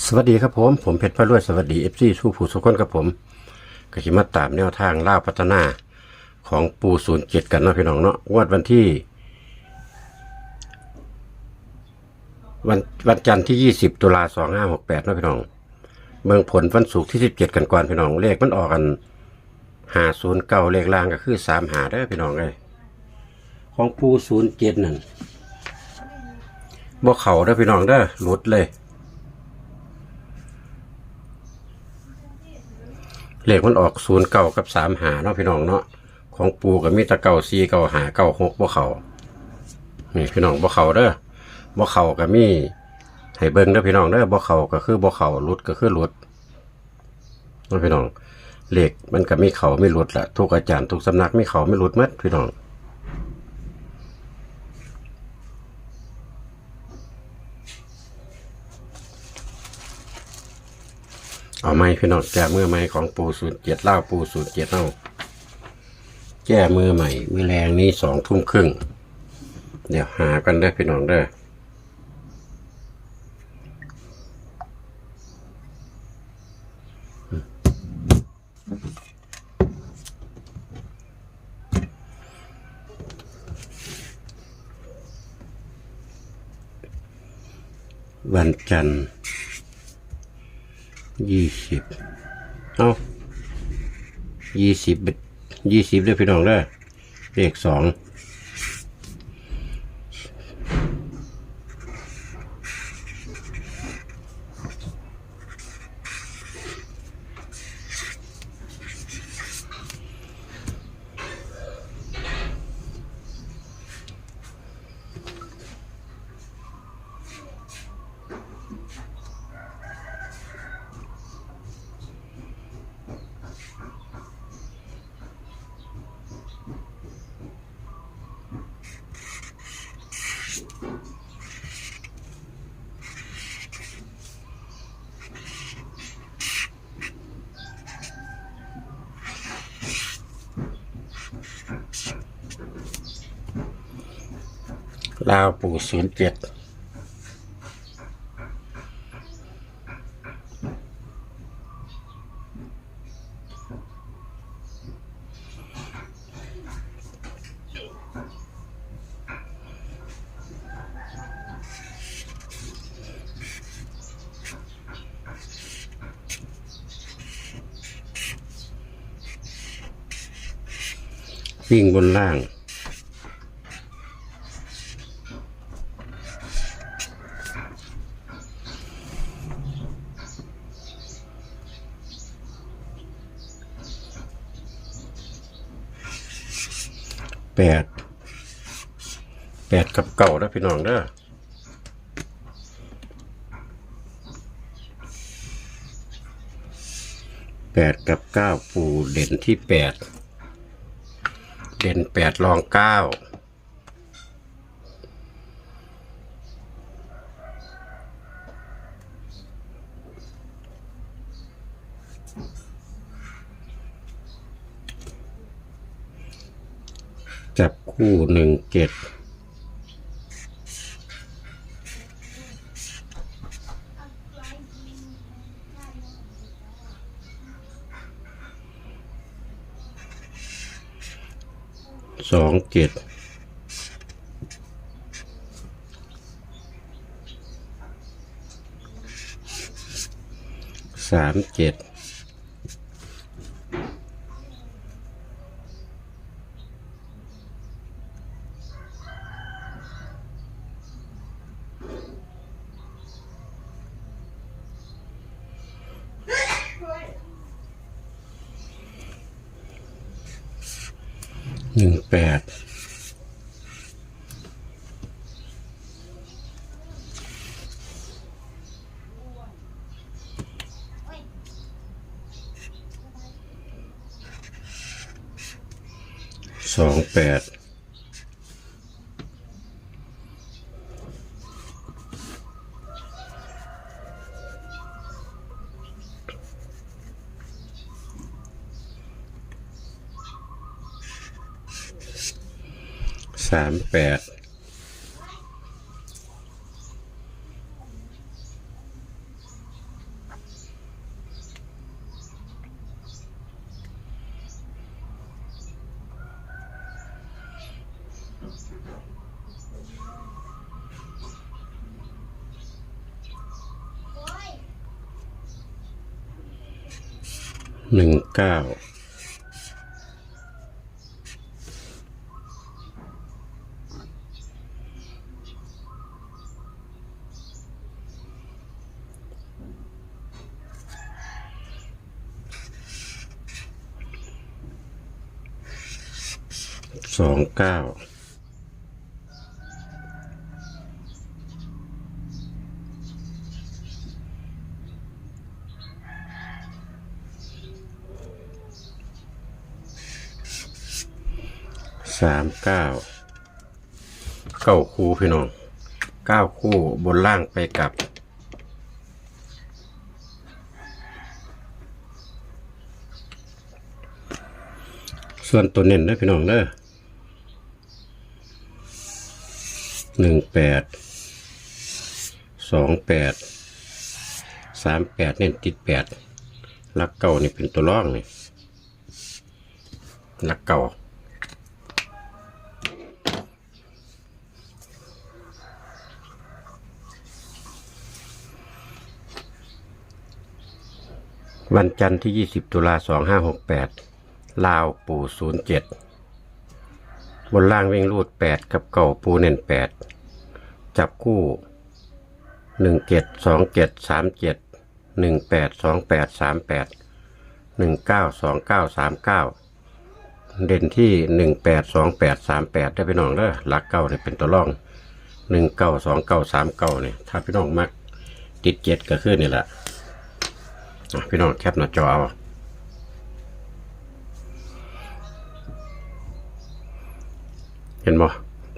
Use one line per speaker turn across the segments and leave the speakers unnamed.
สวัสดีครับผม ผมเพชรพระรวยสวัสดีเอฟซีสู้ผู้สุขคนครับผมก็จะมาตามแนวทางล่าพัฒนาของปูศูนย์เจ็ดกันเนาะพี่น้องเนาะงวดวันที่ วันวันจันทร์ที่ยี่สิบตุลาสองห้าหกแปดเนาะพี่น้อง เมืองผลวันศุกร์ที่สิบเจ็ดกันก่อนพี่น้องเลขมันออกกันหาศูนย์เก้าเลขล่างก็คือสามหาได้พี่น้องเลยของปูศูนย์เจ็ดนั่นบ่เข่าเด้พี่น้องเด้หลุดเลย เลขมันออกศูนย์เก้ากับสามหาเนาะพี่น้องเนาะของปูกับมีตะเก่าซีเก่าหาเก่าหกบ่เขานี่พี่น้องบ่เขาเด้อบ่เขากับมีให้เบิ้งเด้อพี่น้องเด้อบ่เขาก็คือบ่เขาลุดก็คือลุดเนาะพี่น้องเลขมันก็มีเขาไม่ลุดละทุกอาจารย์ทุกสำนักมีเขาไม่ลุดมัดพี่น้อง เอาไม้พี่น้องแก้มือใหม่ของปูศูนย์เจ็ดเล่าปูศูนย์เจ็ดเล่าแก้มือใหม่มือแรงนี้สองทุ่มครึ่ง เดี๋ยวหากันได้พี่น้องเด้วันจันทร์ ยี่สิบเอายี่สิบยี่สิบเด้อพี่น้องเด้อเลขสอง ลาวปู่ศูนย์เจ็ดวิ่งบนล่าง แปดแปดกับเก่าแล้วพี่น้องเด้อแปดกับเก้าปูเด่นที่แปดเด่นแปดรองเก้า จับคู่หนึ่งเจ็ดสองเจ็ดสามเจ็ด หนึ่งแปดสองแปด สามแปดหนึ่งเก้า สองเก้าสามเก้าเก้าคู่พี่น้องเก้าคู่บนล่างไปกับส่วนตัวเน้นเด้อพี่น้องเด้อ หนึ่งแปดสองแปดสามแปดเน้นติดแปดลักเก่านี่เป็นตัวร่องนี่ลักเก่าวันจันทร์ที่ 20 ตุลา 2568 ลาวปู่ 07 บนล่างวิ่งรูด8กับเก่าปูเน่น8จับคู่17 27 37 18 28 38 19 29 39เด่นที่18 28 38ได้พี่น้องเด้อหลักเก้าเนี่ยเป็นตัวร่อง19 29 39เนี่ยถ้าพี่น้องมักติดเจ็ดก็คือนี่แหละอะพี่น้องแคปหน้าจอเอา เห็นบ่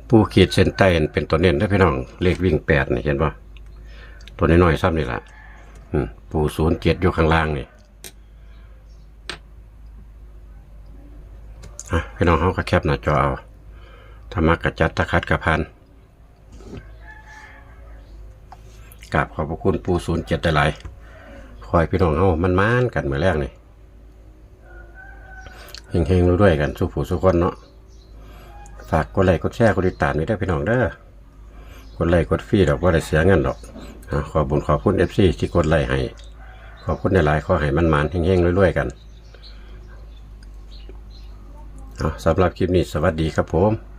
ผู้ขีดเส้นใต้นเป็นตัวเน้นได้อพี่น้องเลขวิ่งแปดนี่เห็นบ่ตัวน้อยๆซ้ำนี่แหละอืมปูศูนย์เจ็ดอยู่ข้างล่างนี่พี่น้องเขาก็แคปหน้าจอเอาธรรมะกระจัดตะคัดกระพันกราบขอบพระคุณปูศูนย์เจ็ดได้หลายคอยพี่น้องเอามันมานกันเมื่อแรกนี่เฮงๆด้วยกันสู้ผู้สู้คนเนาะ ฝากกดไลค์กดแชร์กดติดตามนี่ได้พี่น้องเด้อกดไลค์กดฟรีดอกว่าได้เสียเงินดอกขอบุญขอบคุณเอฟซีที่กดไลค์ให้ ขอบคุณในหลายๆขอให้มันมานแห้งๆรวยๆกันอะสำหรับคลิปนี้สวัสดีครับผม